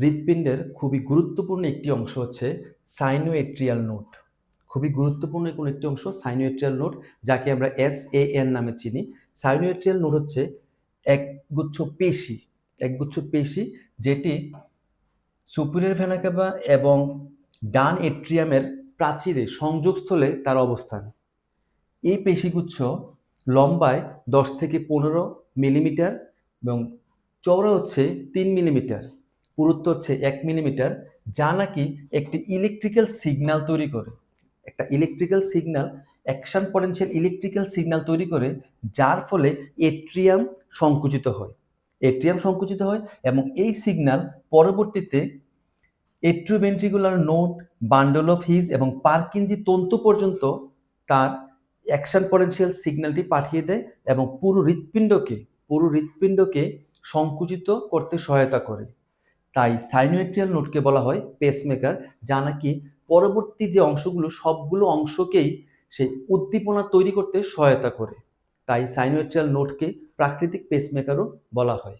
হৃৎপিণ্ডের খুবই গুরুত্বপূর্ণ একটি অংশ হচ্ছে সাইনোএট্রিয়াল নোট খুবই গুরুত্বপূর্ণ কোন একটি অংশ সাইনোএট্রিয়াল নোট যাকে আমরা এস এ এন নামে চিনি। সাইনোএট্রিয়াল নোট হচ্ছে একগুচ্ছ পেশি একগুচ্ছ পেশি যেটি সুপিরিয়র ভেনাকাবা এবং ডান এট্রিয়ামের প্রাচীরে সংযোগস্থলে তার অবস্থান। এই পেশিগুচ্ছ লম্বায় দশ থেকে পনেরো মিলিমিটার এবং চওড়া হচ্ছে তিন মিলিমিটার। পুরুত্ব হচ্ছে এক মিলিমিটার, যা নাকি একটি ইলেকট্রিক্যাল সিগন্যাল তৈরি করে। একটা electrical signal action potential electrical signal তৈরি করে, যার ফলে এট্রিয়াম সংকুচিত হয়। এট্রিয়াম সংকুচিত হয় এবং এই সিগন্যাল পরবর্তীতে atrioventricular node bundle of His এবং পার্কিনজি তন্তু পর্যন্ত তার অ্যাকশন পটেনশিয়াল সিগন্যালটি পাঠিয়ে দেয় এবং পুরো হৃৎপিণ্ডকে পুরো হৃৎপিণ্ডকে সংকুচিত করতে সহায়তা করে। তাই সাইনোয়েট্রিয়াল নোটকে বলা হয় পেসমেকার যা নাকি পরবর্তী যে অংশগুলো, সবগুলো অংশকেই সেই উদ্দীপনা তৈরি করতে সহায়তা করে। তাই সাইনোয়েট্রিয়াল নোটকে প্রাকৃতিক পেসমেকারও বলা হয়।